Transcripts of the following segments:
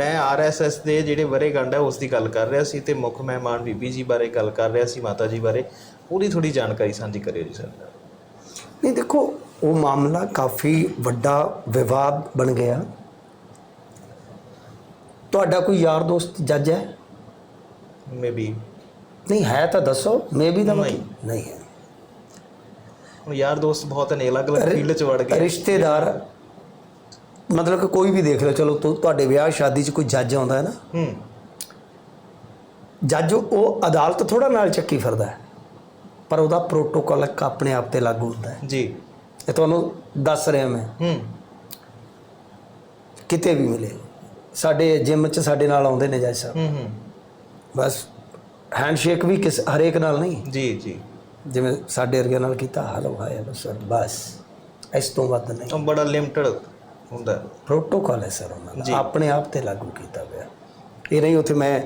ਮੈਂ ਆਰਐਸਐਸ ਦੇ ਜਿਹੜੇ ਵਰੇਗੰਢ ਹੈ ਉਸ ਦੀ ਗੱਲ ਕਰ ਰਿਹਾ ਸੀ ਤੇ ਮੁੱਖ ਮਹਿਮਾਨ ਬੀਬੀ ਜੀ ਬਾਰੇ ਗੱਲ ਕਰ ਰਿਹਾ ਸੀ ਮਾਤਾ ਜੀ ਬਾਰੇ। ਉਹਦੀ ਥੋੜੀ ਜਾਣਕਾਰੀ ਸਾਂਝੀ ਕਰਿਓ ਜੀ ਸਰ। ਨਹੀਂ ਦੇਖੋ ਉਹ ਮਾਮਲਾ ਕਾਫੀ ਵੱਡਾ ਵਿਵਾਦ ਬਣ ਗਿਆ। ਤੁਹਾਡਾ ਕੋਈ ਯਾਰ ਦੋਸਤ ਜੱਜ ਹੈ? ਮੇਬੀ ਨਹੀਂ ਹੈ ਤਾਂ ਦੱਸੋ ਮੇ ਵੀ ਦਾ ਨਹੀਂ। ਮਤਲਬ ਨਹੀਂ। ਹੈ। ਹੁਣ ਯਾਰ ਦੋਸਤ ਬਹੁਤ ਨੇ ਅਲੱਗ-ਅਲੱਗ ਫੀਲਡ 'ਚ ਵੜ ਗਏ। ਰਿਸ਼ਤੇਦਾਰ ਮਤਲਬ ਕਿ ਕੋਈ ਵੀ ਦੇਖ ਲਓ ਚਲੋ ਤੁਹਾਡੇ ਵਿਆਹ ਸ਼ਾਦੀ 'ਚ ਕੋਈ ਜੱਜ ਆਉਂਦਾ ਹੈ ਨਾ। ਹੂੰ। ਜੱਜ ਉਹ ਅਦਾਲਤ ਥੋੜਾ ਨਾਲ ਚੱਕੀ ਫਿਰਦਾ ਹੈ ਪਰ ਉਹਦਾ ਪ੍ਰੋਟੋਕਾਲ ਇੱਕ ਆਪਣੇ ਆਪ ਤੇ ਲਾਗੂ ਹੁੰਦਾ ਹੈ। ਜੀ। ਇਹ ਤੁਹਾਨੂੰ ਦੱਸ ਰਿਹਾ ਮੈਂ। ਹੂੰ। ਕਿਤੇ ਵੀ ਮਿਲੇ। ਸਾਡੇ ਜਿਮ 'ਚ ਸਾਡੇ ਨਾਲ ਆਉਂਦੇ ਨੇ ਜੱਜ ਸਾਹਿਬ। ਹੂੰ ਹੂੰ। ਬਸ ਹੈਂਡਸ਼ੇਕ ਵੀ ਕਿਸ ਹਰੇਕ ਨਾਲ ਨਹੀਂ। ਜੀ ਜੀ। ਜਿਵੇਂ ਸਾਡੇ ਵਰਗੇ ਨਾਲ ਕੀਤਾ ਹਲੋ ਹਾਏ ਬਸ। ਇਸ ਤੋਂ ਵੱਧ ਨਹੀਂ। ਬੜਾ ਲਿਮਟਡ ਹੁੰਦਾ। ਪ੍ਰੋਟੋਕਾਲ ਹੈ ਸਰ ਉਹਨਾਂ। ਦਾ। ਆਪਣੇ ਆਪ ਤੇ ਲਾਗੂ ਕੀਤਾ ਗਿਆ ਇਹ ਨਹੀਂ ਉੱਥੇ ਮੈਂ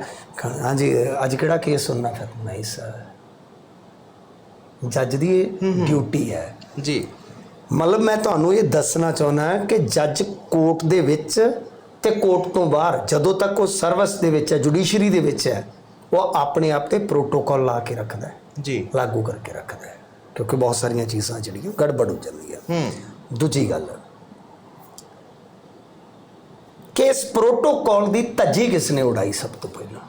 ਹਾਂਜੀ ਅੱਜ ਕਿਹੜਾ ਕੇਸ ਸੁਣਨਾ ਫਿਰ? ਨਹੀਂ ਸਰ। ਜੱਜ ਦੀ ਡਿਊਟੀ ਹੈ। ਜੀ। ਮਤਲਬ ਮੈਂ ਤੁਹਾਨੂੰ ਇਹ ਦੱਸਣਾ ਚਾਹੁੰਦਾ ਕਿ ਜੱਜ ਕੋਰਟ ਦੇ ਵਿੱਚ ਤੇ ਕੋਰਟ ਤੋਂ ਬਾਹਰ ਜਦੋਂ ਤੱਕ ਉਹ ਸਰਵਿਸ ਦੇ ਵਿੱਚ ਹੈ ਜੁਡੀਸ਼ਰੀ ਦੇ ਵਿੱਚ ਹੈ ਉਹ ਆਪਣੇ ਆਪ ਤੇ ਪ੍ਰੋਟੋਕਾਲ ਲਾ ਕੇ ਰੱਖਦਾ ਹੈ। ਜੀ। ਲਾਗੂ ਕਰਕੇ ਰੱਖਦਾ ਹੈ। ਕਿਉਂਕਿ ਬਹੁਤ ਸਾਰੀਆਂ ਚੀਜ਼ਾਂ ਜਿਹੜੀਆਂ ਗੜਬੜ ਹੋ ਜਾਂਦੀਆਂ। ਹੂੰ। ਦੂਜੀ ਗੱਲ ਕਿ ਇਸ ਪ੍ਰੋਟੋਕਾਲ ਦੀ ਧੱਜੀ ਕਿਸ ਨੇ ਉਡਾਈ ਸਭ ਤੋਂ ਪਹਿਲਾਂ?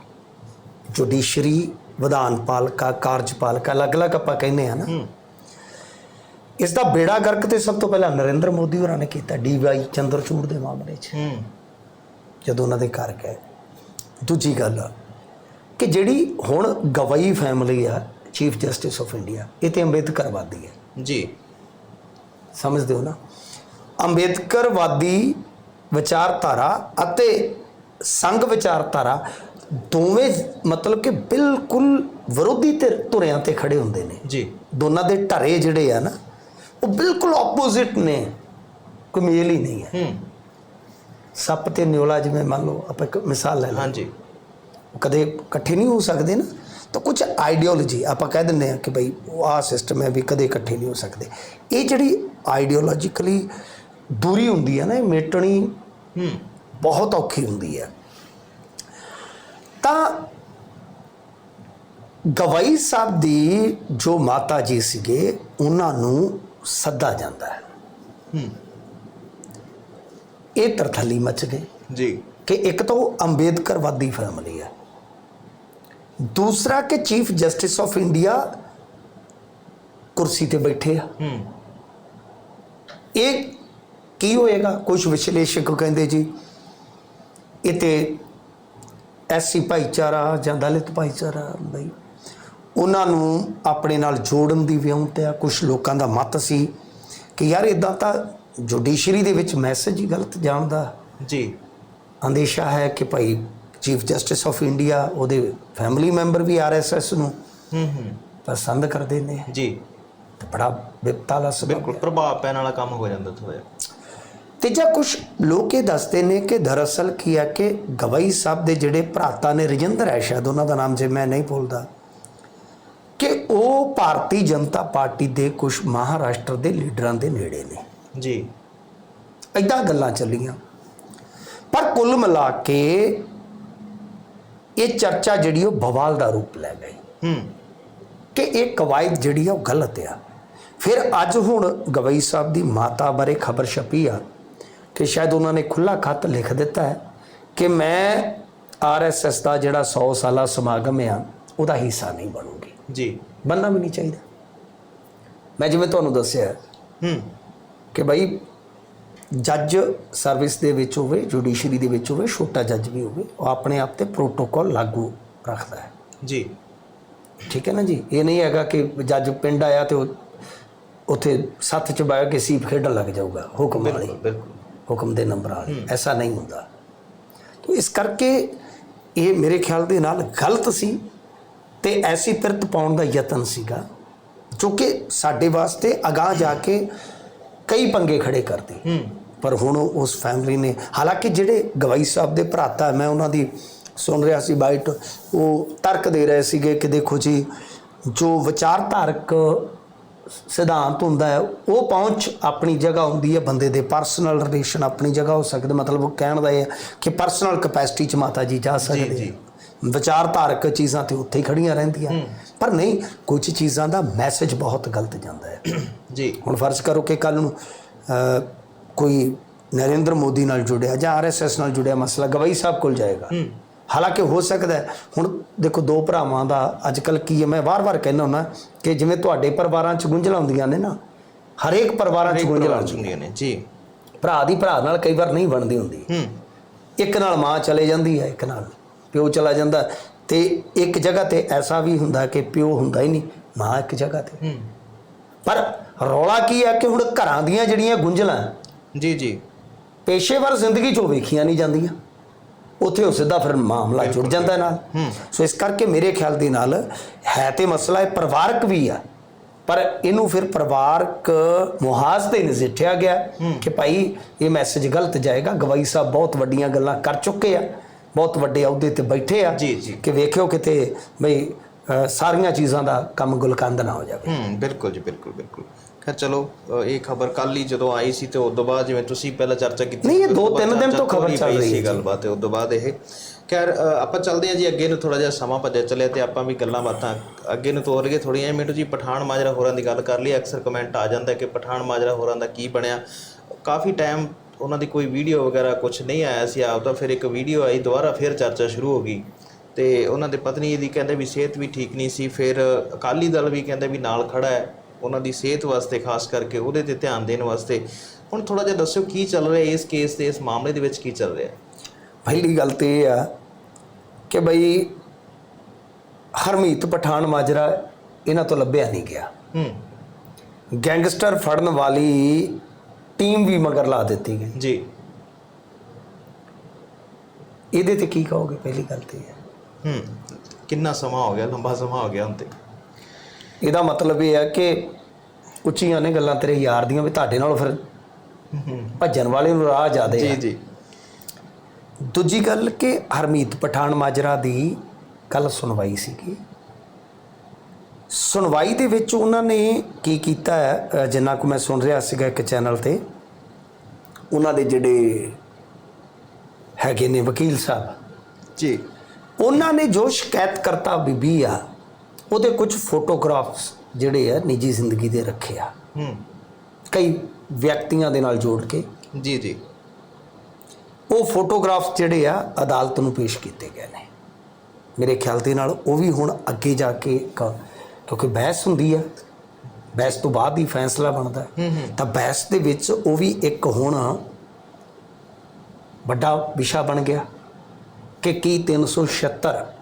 ਜੁਡੀਸ਼ਰੀ ਵਿਧਾਨ ਪਾਲਿਕਾ ਕਾਰਜਪਾਲਿਕਾ ਅਲੱਗ-ਅਲੱਗ ਆਪਾਂ ਕਹਿੰਦੇ ਆ ਨਾ। ਇਸ ਦਾ ਬੇੜਾ ਗਰਕ ਤੇ ਸਭ ਤੋਂ ਪਹਿਲਾਂ ਨਰਿੰਦਰ ਮੋਦੀ ਹੋਰਾਂ ਨੇ ਕੀਤਾ ਡੀਵਾਈ ਚੰਦਰਚੂੜ ਦੇ ਮਾਮਲੇ 'ਚ। ਜਦੋਂ ਉਹਨਾਂ ਦੇ ਘਰ ਗਏ। ਦੂਜੀ ਗੱਲ ਕਿ ਜਿਹੜੀ ਹੁਣ ਗਵਾਈ ਫੈਮਿਲੀ ਆ ਚੀਫ ਜਸਟਿਸ ਆਫ ਇੰਡੀਆ ਇਹ ਤੇ ਅੰਬੇਦਕਰਵਾਦੀ ਹੈ। ਜੀ। ਸਮਝਦੇ ਹੋ ਨਾ? ਅੰਬੇਦਕਰਵਾਦੀ ਵਿਚਾਰਧਾਰਾ ਅਤੇ ਸੰਘ ਵਿਚਾਰਧਾਰਾ ਦੋਵੇਂ ਮਤਲਬ ਕਿ ਬਿਲਕੁਲ ਵਿਰੋਧੀ ਧਿਰ- ਧੁਰਿਆਂ ਤੇ ਖੜੇ ਹੁੰਦੇ ਨੇ। ਜੀ। ਦੋਨਾਂ ਦੇ ਢਰੇ ਜਿਹੜੇ ਆ ਨਾ ਉਹ ਬਿਲਕੁਲ ਆਪੋਜ਼ਿਟ ਨੇ ਕੋਈ ਮੇਲ ਹੀ ਨਹੀਂ ਹੈ। ਹੂੰ। ਸੱਪ ਤੇ ਨਿਓਲਾ ਜਿਵੇਂ ਮੰਨ ਲਓ ਆਪਾਂ ਇੱਕ ਮਿਸਾਲ ਲੈ ਲਓ। ਹਾਂਜੀ। ਕਦੇ ਇਕੱਠੇ ਨਹੀਂ ਹੋ ਸਕਦੇ ਨਾ ਤਾਂ ਕੁਝ ਆਈਡੀਓਲੋਜੀ ਆਪਾਂ ਕਹਿ ਦਿੰਦੇ ਆ ਕਿ ਭਾਈ ਆਹ ਸਿਸਟਮ ਹੈ ਵੀ ਕਦੇ ਇਕੱਠੇ ਨਹੀਂ ਹੋ ਸਕਦੇ। ਇਹ ਜਿਹੜੀ ਆਈਡੀਓਲੋਜੀਕਲੀ ਦੂਰੀ ਹੁੰਦੀ ਹੈ ਨਾ ਇਹ ਮੇਟਣੀ ਹੂੰ ਬਹੁਤ ਔਖੀ ਹੁੰਦੀ ਹੈ। ਤਾਂ ਗਵਾਈ ਸਾਹਿਬ ਦੀ ਜੋ ਮਾਤਾ ਜੀ ਸੀਗੇ ਉਹਨਾਂ ਨੂੰ ਸੱਦਾ ਜਾਂਦਾ ਹੈ। ਹੂੰ। ਇਹ ਤਰਥੱਲੀ ਮਚ ਗਈ ਜੀ। ਕਿ ਇੱਕ ਤਾਂ ਉਹ ਅੰਬੇਦਕਰਵਾਦੀ ਫੈਮਿਲੀ ਹੈ। ਦੂਸਰਾ ਕਿ ਚੀਫ ਜਸਟਿਸ ਆਫ ਇੰਡੀਆ ਕੁਰਸੀ ਤੇ ਬੈਠੇ ਆ। ਹੂੰ। ਇਹ ਕੀ ਹੋਏਗਾ? ਕੁਝ ਵਿਸ਼ਲੇਸ਼ਕ ਕਹਿੰਦੇ ਜੀ ਇਹ ਤੇ ਐਸਸੀ ਭਾਈਚਾਰਾ ਜਾਂ ਦਲਿਤ ਭਾਈਚਾਰਾ ਬਈ ਉਹਨਾਂ ਨੂੰ ਆਪਣੇ ਨਾਲ ਜੋੜਨ ਦੀ ਵਿਉਂਤ ਆ। ਕੁਝ ਲੋਕਾਂ ਦਾ ਮਤ ਸੀ ਕਿ ਯਾਰ ਇਦਾਂ ਤਾਂ ਜੁਡੀਸ਼ਰੀ ਦੇ ਵਿੱਚ ਮੈਸੇਜ ਹੀ ਗਲਤ ਜਾਂਦਾ ਜੀ। ਅੰਦੇਸ਼ਾ ਹੈ ਕਿ ਭਾਈ ਚੀਫ ਜਸਟਿਸ ਆਫ ਇੰਡੀਆ ਉਹਦੇ ਫੈਮਿਲੀ ਮੈਂਬਰ ਵੀ ਆਰਐਸਐਸ ਨੂੰ ਹੂੰ ਹੂੰ। ਪਸੰਦ ਕਰਦੇ ਨੇ। ਜੀ। ਤੇ ਬੜਾ ਵਿਪਤਾ ਦਾ ਬਿਲਕੁਲ ਪ੍ਰਭਾਵ ਪੈਣ ਵਾਲਾ ਕੰਮ ਹੋ ਜਾਂਦਾ ਥੋੜਾ ਤੀਜਾ ਕੁਝ ਲੋਕ ਇਹ ਦੱਸਦੇ ਨੇ ਕਿ ਦਰਅਸਲ ਕੀ ਹੈ ਕਿ ਗਵਾਈ ਸਾਹਿਬ ਦੇ ਜਿਹੜੇ ਭਰਾਤਾ ਨੇ ਰਜਿੰਦਰ ਹੈ ਸ਼ਾਇਦ ਉਹਨਾਂ ਦਾ ਨਾਮ ਜੇ ਮੈਂ ਨਹੀਂ ਭੁੱਲਦਾ ਕਿ ਉਹ ਭਾਰਤੀ ਜਨਤਾ ਪਾਰਟੀ ਦੇ ਕੁਝ ਮਹਾਰਾਸ਼ਟਰ ਦੇ ਲੀਡਰਾਂ ਦੇ ਨੇੜੇ ਨੇ। ਜੀ। ਇਦਾਂ ਗੱਲਾਂ ਚੱਲੀਆਂ। ਪਰ ਕੁੱਲ ਮਿਲਾ ਕੇ ਇਹ ਚਰਚਾ ਜਿਹੜੀ ਉਹ ਬਵਾਲ ਦਾ ਰੂਪ ਲੈ ਗਈ। ਹੂੰ। ਕਿ ਇਹ ਕਵਾਇਦ ਜਿਹੜੀ ਆ ਉਹ ਗਲਤ ਆ। ਫਿਰ ਅੱਜ ਹੁਣ ਗਵਈ ਸਾਹਿਬ ਦੀ ਮਾਤਾ ਬਾਰੇ ਖਬਰ ਛਪੀ ਆ ਕਿ ਸ਼ਾਇਦ ਉਹਨਾਂ ਨੇ ਖੁੱਲਾ ਖੱਤ ਲਿਖ ਦਿੱਤਾ ਹੈ ਕਿ ਮੈਂ ਆਰਐਸਐਸ ਦਾ ਜਿਹੜਾ 100 ਸਾਲਾ ਸਮਾਗਮ ਆ ਉਹਦਾ ਹਿੱਸਾ ਨਹੀਂ ਬਣੂਗੀ। ਜੀ। ਬੰਨਾ ਵੀ ਨਹੀਂ ਚਾਹੀਦਾ। ਮੈਂ ਜਿਵੇਂ ਤੁਹਾਨੂੰ ਦੱਸਿਆ ਹੂੰ। ਕਿ ਭਾਈ ਜੱਜ ਸਰਵਿਸ ਦੇ ਵਿੱਚ ਹੋਵੇ ਜੁਡੀਸ਼ਰੀ ਦੇ ਵਿੱਚ ਹੋਵੇ ਛੋਟਾ ਜੱਜ ਵੀ ਹੋਵੇ ਉਹ ਆਪਣੇ ਆਪ ਤੇ ਪ੍ਰੋਟੋਕਾਲ ਲਾਗੂ ਰੱਖਦਾ ਹੈ। ਜੀ। ਠੀਕ ਹੈ ਨਾ ਜੀ? ਇਹ ਨਹੀਂ ਹੈਗਾ ਕਿ ਜੱਜ ਪਿੰਡ ਆਇਆ ਤੇ ਉਹ ਉੱਥੇ ਸੱਥ ਚ ਬਹਿ ਕੇ ਸੀਪ ਖੇਡਣ ਲੱਗ ਜਾਊਗਾ ਹੁਕਮ ਵਾਲੀ। ਬਿਲਕੁਲ। ਹੁਕਮ ਦੇ ਨੰਬਰ ਵਾਲੀ। ਐਸਾ ਨਹੀਂ ਹੁੰਦਾ। ਤਾਂ ਇਸ ਕਰਕੇ ਇਹ ਮੇਰੇ ਖਿਆਲ ਦੇ ਨਾਲ ਗਲਤ ਸੀ ਤੇ ਐਸੀ ਪਿਰਤ ਪਾਉਣ ਦਾ ਯਤਨ ਸੀਗਾ ਜੋ ਕਿ ਸਾਡੇ ਵਾਸਤੇ ਅਗਾਹ ਜਾ ਕੇ ਕਈ ਪੰਗੇ ਖੜੇ ਕਰਦੀ। ਪਰ ਹੁਣ ਉਸ ਫੈਮਿਲੀ ਨੇ ਹਾਲਾਂਕਿ ਜਿਹੜੇ ਗਵਾਈ ਸਾਹਿਬ ਦੇ ਭਰਾਤਾ ਮੈਂ ਉਹਨਾਂ ਦੀ ਸੁਣ ਰਿਹਾ ਸੀ ਬਾਈਟ ਉਹ ਤਰਕ ਦੇ ਰਹੇ ਸੀਗੇ ਕਿ ਦੇਖੋ ਜੀ ਜੋ ਵਿਚਾਰਧਾਰਕ ਸਿਧਾਂਤ ਹੁੰਦਾ ਹੈ ਉਹ ਪਹੁੰਚ ਆਪਣੀ ਜਗ੍ਹਾ ਹੁੰਦੀ ਹੈ ਬੰਦੇ ਦੇ ਪਰਸਨਲ ਰਿਲੇਸ਼ਨ ਆਪਣੀ ਜਗ੍ਹਾ ਹੋ ਸਕਦੇ ਮਤਲਬ ਉਹ ਕਹਿਣ ਦਾ ਇਹ ਹੈ ਕਿ ਪਰਸਨਲ ਕਪੈਸਿਟੀ ਚ ਮਾਤਾ ਜੀ ਜਾ ਸਕਦੇ। ਵਿਚਾਰਧਾਰਕ ਚੀਜ਼ਾਂ ਤੇ ਉੱਥੇ ਹੀ ਖੜੀਆਂ ਰਹਿੰਦੀਆਂ। ਪਰ ਨਹੀਂ ਕੁਝ ਚੀਜ਼ਾਂ ਦਾ ਮੈਸੇਜ ਬਹੁਤ ਗਲਤ ਜਾਂਦਾ ਹੈ। ਜੀ। ਹੁਣ ਫਰਜ਼ ਕਰੋ ਕਿ ਕੱਲ ਨੂੰ ਕੋਈ ਨਰਿੰਦਰ ਮੋਦੀ ਨਾਲ ਜੁੜਿਆ ਜਾਂ ਆਰਐਸਐਸ ਨਾਲ ਜੁੜਿਆ ਮਸਲਾ ਗਵਾਈ ਸਾਹਿਬ ਕੋਲ ਜਾਏਗਾ। ਹਾਲਾਂਕਿ ਹੋ ਸਕਦਾ ਹੁਣ ਦੇਖੋ ਦੋ ਭਰਾਵਾਂ ਦਾ ਅੱਜ ਕੱਲ ਕੀ ਹੈ? ਮੈਂ ਵਾਰ-ਵਾਰ ਕਹਿੰਦਾ ਹੁੰਦਾ ਕਿ ਜਿਵੇਂ ਤੁਹਾਡੇ ਪਰਿਵਾਰਾਂ 'ਚ ਗੁੰਝਲਾਂ ਹੁੰਦੀਆਂ ਨੇ ਨਾ ਹਰੇਕ ਪਰਿਵਾਰਾਂ 'ਚ ਗੁੰਝਲਾਂ ਹੁੰਦੀਆਂ ਨੇ ਜੀ। ਭਰਾ ਦੀ ਭਰਾ ਨਾਲ ਕਈ ਵਾਰ ਨਹੀਂ ਬਣਦੀ ਹੁੰਦੀ। ਹੂੰ। ਇੱਕ ਨਾਲ ਮਾਂ ਚਲੇ ਜਾਂਦੀ ਹੈ ਇੱਕ ਨਾਲ ਪਿਓ ਚਲਾ ਜਾਂਦਾ। ਤੇ ਇੱਕ ਜਗ੍ਹਾ ਤੇ ਐਸਾ ਵੀ ਹੁੰਦਾ ਕਿ ਪਿਓ ਹੁੰਦਾ ਹੀ ਨਹੀਂ ਮਾਂ ਇੱਕ ਜਗ੍ਹਾ ਤੇ। ਹੂੰ। ਪਰ ਰੌਲਾ ਕੀ ਹੈ ਕਿ ਹੁਣ ਘਰਾਂ ਦੀਆਂ ਜਿਹੜੀਆਂ ਗੁੰਝਲਾਂ ਜੀ ਜੀ। ਪੇਸ਼ੇਵਰ ਜ਼ਿੰਦਗੀ 'ਚੋਂ ਵੇਖੀਆਂ ਨਹੀਂ ਜਾਂਦੀਆਂ। ਉੱਥੇ ਉਹ ਸਿੱਧਾ ਫਿਰ ਮਾਮਲਾ ਜੁੜ ਜਾਂਦਾ ਨਾਲ। ਸੋ ਇਸ ਕਰਕੇ ਮੇਰੇ ਖਿਆਲ ਦੇ ਨਾਲ ਹੈ ਤੇ ਮਸਲਾ ਇਹ ਪਰਿਵਾਰਕ ਵੀ ਆ। ਪਰ ਇਹਨੂੰ ਫਿਰ ਪਰਿਵਾਰਕ ਮੁਹਾਜ਼ ਤੇ ਨਜਿੱਠਿਆ ਗਿਆ ਕਿ ਭਾਈ ਇਹ ਮੈਸੇਜ ਗਲਤ ਜਾਏਗਾ। ਗਵਾਈ ਸਾਹਿਬ ਬਹੁਤ ਵੱਡੀਆਂ ਗੱਲਾਂ ਕਰ ਚੁੱਕੇ ਆ। ਬਹੁਤ ਵੱਡੇ ਅਹੁਦੇ ਤੇ ਬੈਠੇ ਆ ਜੀ, ਜੀ। ਕਿ ਵੇਖਿਓ ਕਿਤੇ ਬਈ ਸਾਰੀਆਂ ਚੀਜ਼ਾਂ ਦਾ ਕੰਮ ਗੁਲਕੰਦ ਨਾ ਹੋ ਜਾਵੇ। ਹੂੰ ਬਿਲਕੁਲ ਜੀ ਬਿਲਕੁਲ ਬਿਲਕੁਲ। ਖੈਰ ਚਲੋ ਅ, ਇਹ ਖਬਰ ਕੱਲ ਹੀ ਜਦੋਂ ਆਈ ਸੀ ਤੇ ਉਸ ਤੋਂ ਬਾਅਦ ਜਿਵੇਂ ਤੁਸੀਂ ਪਹਿਲਾਂ ਚਰਚਾ ਕੀਤੀ ਨਹੀਂ, ਇਹ ਸੀ, ਉਸ ਦੋ ਤਿੰਨ ਦਿਨ ਤੋਂ ਖਬਰ ਚੱਲ ਪਈ ਰਹੀ ਸੀ ਹੈ ਜੀ। ਗੱਲਬਾਤ ਤੇ ਉਸ ਤੋਂ ਬਾਅਦ ਇਹ। ਖੈਰ ਅ, ਆਪਾਂ ਚੱਲਦੇ ਹਾਂ ਜੀ ਅੱਗੇ ਨੂੰ ਥੋੜਾ ਜਿਹਾ ਸਮਾਂ ਭੱਜਿਆ ਚੱਲਿਆ ਤੇ ਆਪਾਂ ਵੀ ਗੱਲਾਂ ਬਾਤਾਂ ਅੱਗੇ ਨੂੰ ਤੋਰ ਕੇ ਥੋੜੀਆਂ ਮਿੰਟੂ ਜੀ ਪਠਾਨ ਮਾਜਰਾ ਹੋਰਾਂ ਦੀ ਗੱਲ ਕਰ ਲਈ ਅਕਸਰ ਕਮੈਂਟ ਆ ਜਾਂਦਾ ਕਿ ਪਠਾਨ ਮਾਜਰਾ ਹੋਰਾਂ ਦਾ ਕੀ ਬਣਿਆ। ਕਾਫੀ ਟਾਈਮ ਉਹਨਾਂ ਦੀ ਕੋਈ ਵੀਡੀਓ ਵਗੈਰਾ ਕੁਝ ਨਹੀਂ ਆਇਆ ਸੀ ਆਪ ਤਾਂ ਫਿਰ ਇੱਕ ਵੀਡੀਓ ਆਈ ਦੁਬਾਰਾ ਫਿਰ ਚਰਚਾ ਸ਼ੁਰੂ ਹੋ ਗਈ। ਤੇ ਉਹਨਾਂ ਦੇ ਪਤਨੀ ਦੀ ਕਹਿੰਦੇ ਵੀ ਸਿਹਤ ਵੀ ਠੀਕ ਨਹੀਂ ਸੀ ਫਿਰ ਅਕਾਲੀ ਦਲ ਵੀ ਕਹਿੰਦੇ ਵੀ ਨਾਲ ਖੜਾ ਹੈ। ਉਹਨਾਂ ਦੀ ਸਿਹਤ ਵਾਸਤੇ ਖਾਸ ਕਰਕੇ ਉਹਦੇ ਤੇ ਧਿਆਨ ਦੇਣ ਵਾਸਤੇ। ਹੁਣ ਥੋੜਾ ਜਿਹਾ ਦੱਸਿਓ ਕੀ ਚੱਲ ਰਿਹਾ ਇਸ ਕੇਸ ਤੇ ਇਸ ਮਾਮਲੇ ਦੇ ਵਿੱਚ ਕੀ ਚੱਲ ਰਿਹਾ? ਪਹਿਲੀ ਗੱਲ ਤੇ ਇਹ ਆ ਕਿ ਬਈ ਹਰਮੀਤ ਪਠਾਨ ਮਾਜਰਾ ਇਹਨਾਂ ਤੋਂ ਲੱਭਿਆ ਨਹੀਂ ਗਿਆ। ਹੂੰ। ਗੈਂਗਸਟਰ ਫੜਨ ਵਾਲੀ ਟੀਮ ਵੀ ਮਗਰ ਲਾ ਦਿੱਤੀ ਗਈ। ਜੀ। ਇਹਦੇ ਤੇ ਕੀ ਕਹੋਗੇ? ਪਹਿਲੀ ਗੱਲ ਤੇ ਹੈ ਹੂੰ। ਕਿੰਨਾ ਸਮਾਂ ਹੋ ਗਿਆ ਲੰਬਾ ਸਮਾਂ ਹੋ ਗਿਆ ਹੁਣ ਤੇ। ਇਹਦਾ ਮਤਲਬ ਇਹ ਹੈ ਕਿ ਉੱਚੀਆਂ ਨੇ ਗੱਲਾਂ ਤੇਰੇ ਯਾਰ ਦੀਆਂ ਵੀ ਤੁਹਾਡੇ ਨਾਲ ਫਿਰ ਭੱਜਣ ਵਾਲੇ ਨੂੰ ਰਾਹ ਜ਼ਿਆਦੇ ਜੀ ਜੀ। ਦੂਜੀ ਗੱਲ ਕਿ ਹਰਮੀਤ ਪਠਾਨ ਮਾਜਰਾ ਦੀ ਕੱਲ ਸੁਣਵਾਈ ਸੀਗੀ। ਸੁਣਵਾਈ ਦੇ ਵਿੱਚ ਉਹਨਾਂ ਨੇ ਕੀ ਕੀਤਾ ਹੈ? ਜਿੰਨਾ ਕੁ ਮੈਂ ਸੁਣ ਰਿਹਾ ਸੀਗਾ ਇੱਕ ਚੈਨਲ ਤੇ ਉਹਨਾਂ ਦੇ ਜਿਹੜੇ ਹੈਗੇ ਨੇ ਵਕੀਲ ਸਾਹਿਬ ਜੀ। ਉਹਨਾਂ ਨੇ ਜੋ ਸ਼ਿਕਾਇਤਕਰਤਾ ਬੀਬੀ ਆ ਉਹਦੇ ਕੁਝ ਫੋਟੋਗ੍ਰਾਫਸ ਜਿਹੜੇ ਆ ਨਿੱਜੀ ਜ਼ਿੰਦਗੀ ਦੇ ਰੱਖੇ ਆ। ਹੂੰ। ਕਈ ਵਿਅਕਤੀਆਂ ਦੇ ਨਾਲ ਜੋੜ ਕੇ। ਜੀ ਜੀ। ਉਹ ਫੋਟੋਗ੍ਰਾਫਸ ਜਿਹੜੇ ਆ ਅਦਾਲਤ ਨੂੰ ਪੇਸ਼ ਕੀਤੇ ਗਏ ਨੇ। ਮੇਰੇ ਖਿਆਲ ਦੇ ਨਾਲ ਉਹ ਵੀ ਹੁਣ ਅੱਗੇ ਜਾ ਕੇ ਕਿਉਂਕਿ ਬਹਿਸ ਹੁੰਦੀ ਆ। ਬਹਿਸ ਤੋਂ ਬਾਅਦ ਹੀ ਫੈਸਲਾ ਬਣਦਾ। ਤਾਂ ਬਹਿਸ ਦੇ ਵਿੱਚ ਉਹ ਵੀ ਇੱਕ ਹੁਣ ਵੱਡਾ ਵਿਸ਼ਾ ਬਣ ਗਿਆ ਕਿ ਕੀ 376